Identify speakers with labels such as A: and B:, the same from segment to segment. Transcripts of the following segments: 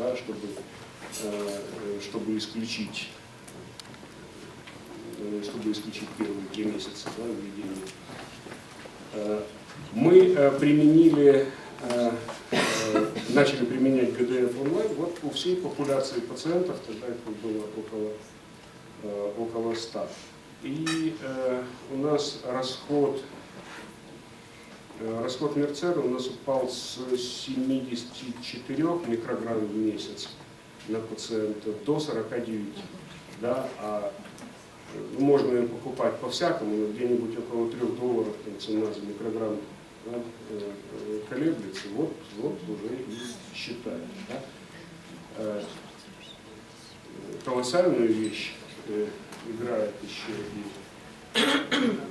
A: да, чтобы, э, чтобы исключить э, чтобы исключить первые три месяца да, введения. Э, Мы применили, начали применять ГДФ онлайн вот у всей популяции пациентов, тогда их было около, около 100. И у нас расход Расход Мерцера у нас упал с 74 микрограмм в месяц на пациента до 49. Да, а э, можно покупать по-всякому, но где-нибудь около 3 долларов там, цена за микрограмм да, э, э, колеблется. Вот, вот уже и считаем. Да. Э, Колоссальную вещь э, играет еще и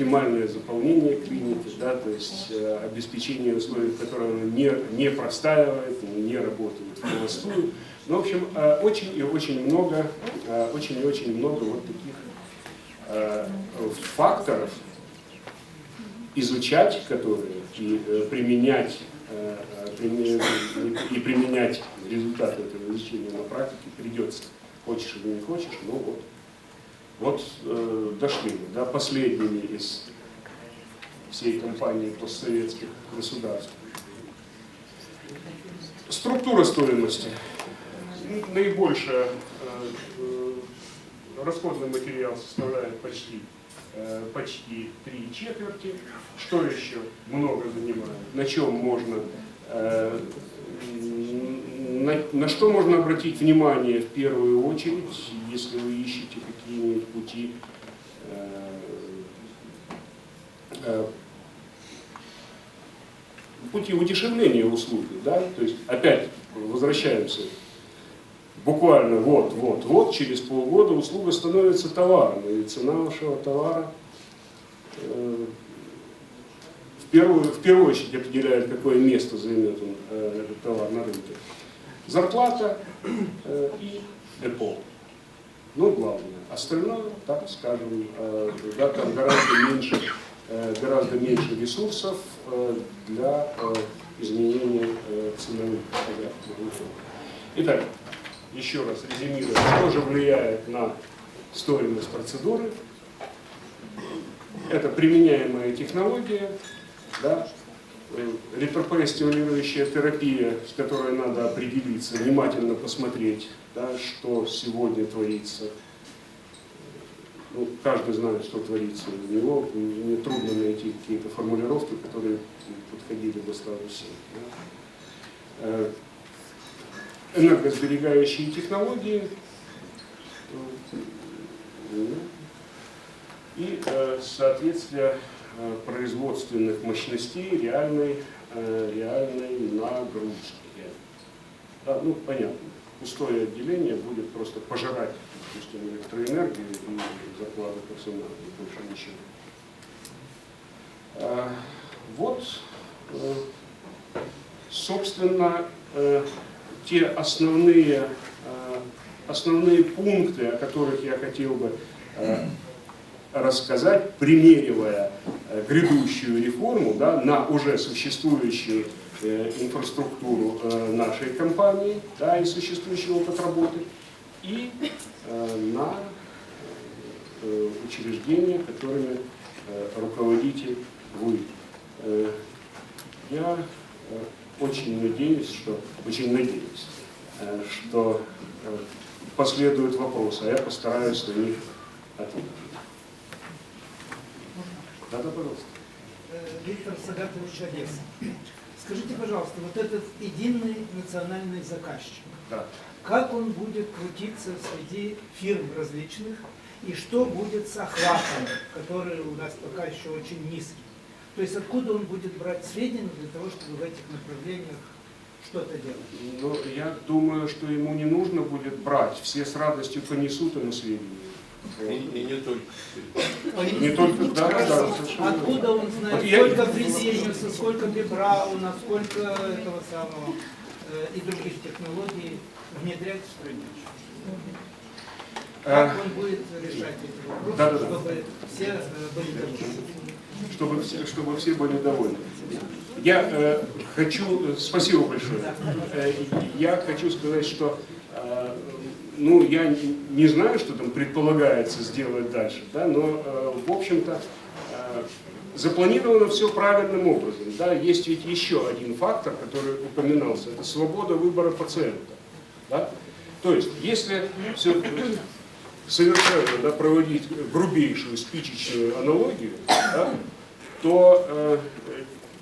A: оптимальное заполнение клиники, да, то есть э, обеспечение условий, которые она не, не простаивает, не работает в холостую. Ну, в общем, э, очень и очень много, э, очень и очень много вот таких факторов, изучать которые и применять, приме- и применять результаты этого изучения на практике придется. Хочешь или не хочешь, но вот вот э, дошли мы, да, последними из всей компании постсоветских государств. Структура стоимости. Наибольшая э, э, расходный материал составляет почти, э, почти три четверти. Что еще много занимает? На чем можно э, на, на что можно обратить внимание в первую очередь, если вы ищете какие-нибудь пути э, э, пути удешевления услуги, да, то есть опять возвращаемся, буквально вот, вот, вот, через полгода услуга становится товаром, и цена вашего товара э, в первую, в первую очередь определяет, какое место займет он, э, этот товар на рынке. Зарплата э, и депо. Ну, главное. Остальное, так скажем, э, да, там гораздо меньше, э, гораздо меньше ресурсов э, для изменения ценовых порядков. Итак, еще раз резюмируя, что же влияет на стоимость процедуры? Это применяемая технология, да, ретропоэстимулирующая терапия, с которой надо определиться, внимательно посмотреть, да, что сегодня творится. Ну, каждый знает, что творится у него. Мне трудно найти какие-то формулировки, которые подходили бы сразу всем. Да. Э, Энергосберегающие технологии. И, э, соответственно, э, производственных мощностей реальной, э, реальной нагрузки. Да, ну, понятно, пустое отделение будет просто пожирать, допустим, электроэнергию и зарплату персонала, и больше ничего. А, Вот, э, собственно, э, те основные, э, основные пункты, о которых я хотел бы э, рассказать, примеривая э, грядущую реформу да, на уже существующую э, инфраструктуру э, нашей компании да, и существующий опыт работы, и э, на э, учреждения, которыми э, руководите вы. Э, Я э, очень надеюсь, что, очень надеюсь, э, что э, последуют вопросы, а я постараюсь на них ответить. Да-да, пожалуйста.
B: Э, Виктор Сагатович Одесса. Скажите, пожалуйста, вот этот единый национальный заказчик,
A: Да.
B: как он будет крутиться среди фирм различных, и что будет с охватом, который у нас пока еще очень низкий? То есть откуда он будет брать сведения для того, чтобы в этих направлениях что-то делать?
A: Но я думаю, что ему не нужно будет брать. Все с радостью понесут ему сведения.
C: И, и не только.
A: Не только, да, да,
B: Откуда он знает,
A: я-
B: сколько Фрезениуса, сколько Бебрауна, сколько этого самого э, и других технологий внедрять в стране?
A: Э,
B: Как он будет решать эти вопросы,
A: Да-да-да.
B: чтобы все э, были довольны?
A: чтобы все, чтобы все были довольны. Я э, хочу, э, спасибо большое. Э, я хочу сказать, что э, ну, я не- знаю, что там предполагается сделать дальше, да, но, э, в общем-то, э, запланировано все правильным образом. Да. Есть ведь еще один фактор, который упоминался, это свобода выбора пациента. Да. То есть, если все совершенно да, проводить грубейшую спичечную аналогию, да, то э,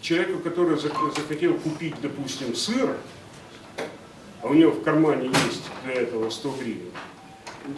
A: человеку, который зах- захотел купить, допустим, сыр, а у него в кармане есть для этого 100 гривен,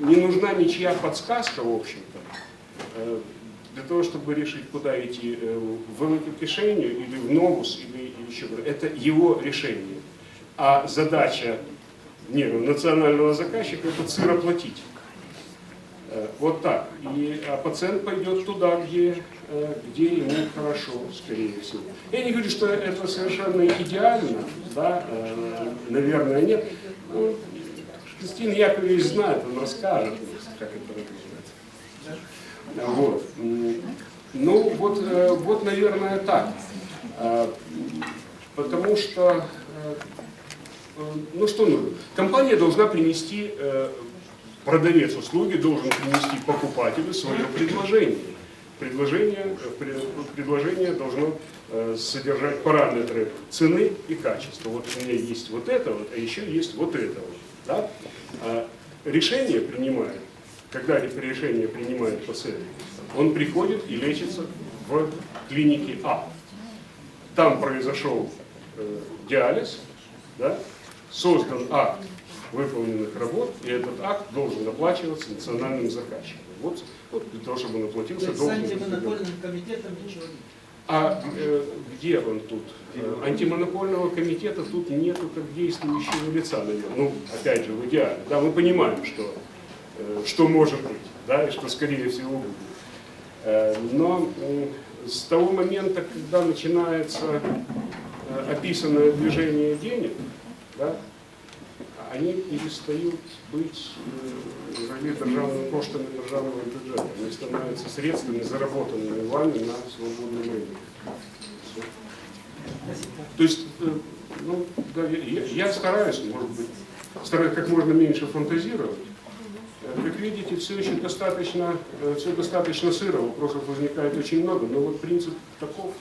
A: не нужна ничья подсказка, в общем-то, э, для того, чтобы решить, куда идти, э, в кишеню или в новус, или еще куда. Это его решение. А задача не, ну, национального заказчика – это сыр оплатить. Э, Вот так. И, а пациент пойдет туда, где, э, где ему хорошо, скорее всего. Я не говорю, что это совершенно идеально, да, э, наверное, нет. Ну, Кристина Яковлевич знает, он расскажет, как это называется. Вот. Ну, вот, э, вот, наверное, так. Э, Потому что, э, э, ну что нужно? Компания должна принести э, продавец услуги должен принести покупателю свое предложение. Предложение, пре- предложение должно э, содержать параметры цены и качества. Вот у меня есть вот это вот, а еще есть вот это вот. Да? А решение принимает, когда ре- решение принимает пациент, он приходит и лечится в клинике А. Там произошел э, диализ, да? создан акт выполненных работ, и этот акт должен оплачиваться национальным заказчиком. Вот, вот для того, чтобы он
B: То
A: оплатился,
B: есть с
A: должен...
B: антимонопольным комитетом ничего нет.
A: А э, где он тут? Э, Антимонопольного комитета тут нету как действующего лица, наверное. Ну, опять же, в идеале. Да, мы понимаем, что, э, что может быть, да, и что скорее всего будет. Э, Но м, с того момента, когда начинается э, описанное движение денег, да, они перестают быть э, взагалі державними коштами державного бюджету. Вони становятся средствами, заработанными вами на свободном рынке. То есть, э, ну, да, я, я стараюсь, может быть, стараюсь как можно меньше фантазировать. Э, Как видите, все еще достаточно, все достаточно сыро, вопросов возникает очень много, но вот принцип таков.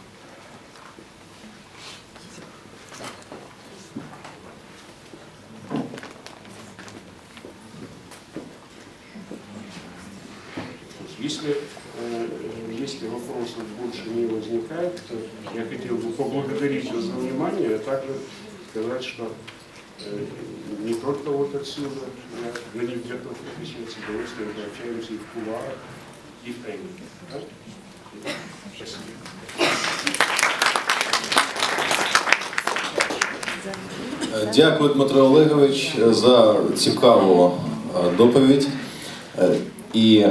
A: Я хотел бы поблагодарить вас за внимание, а также сказать, что э, не только вот отсюда, я на них готов отвечать с удовольствием, пообщаемся и в кулуарах, и в тайне. Да? Спасибо.
D: Дякую, Дмитро Олегович, за цікаву е, доповідь. Е, І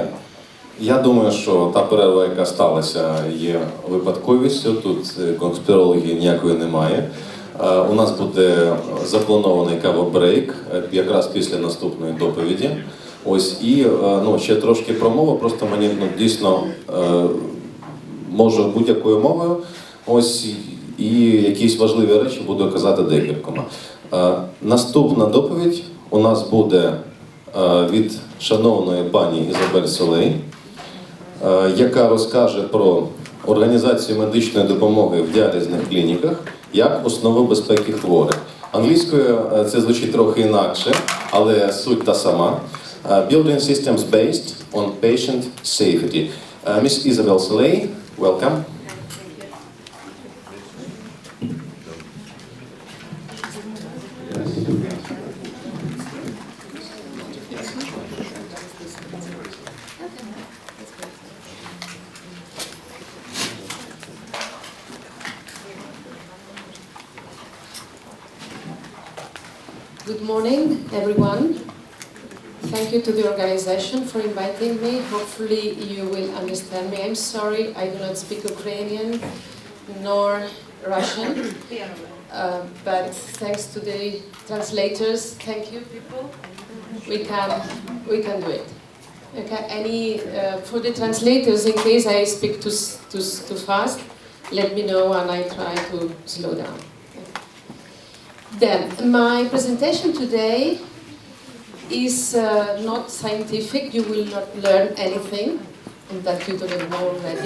D: я думаю, що та перерва, яка сталася, є випадковістю. Тут е, конспірології ніякої немає. Е, У нас буде запланований кавобрейк е, якраз після наступної доповіді. Ось і ну, ще трошки про мову, просто мені ну, дійсно можу будь-якою мовою. Ось і якісь важливі речі буду казати декількома. Наступна доповідь у нас буде від шановної пані Ізабель Солей, яка розкаже про організацію медичної допомоги в діалізних клініках як основу безпеки хворих. Англійською е, це звучить трохи інакше, але суть та сама. Е, Building systems based on patient safety. Е, Miss Isabel Soleil, welcome.
E: Good morning, everyone. Thank you to the organization for inviting me. Hopefully you will understand me. I'm sorry, I do not speak Ukrainian nor Russian. Uh, but thanks to the translators, thank you people, we can, we can do it. Okay, any, uh, for the translators, in case I speak too, too, too fast, let me know and I try to slow down. Then, my presentation today is uh, not scientific, you will not learn anything that you don't know already.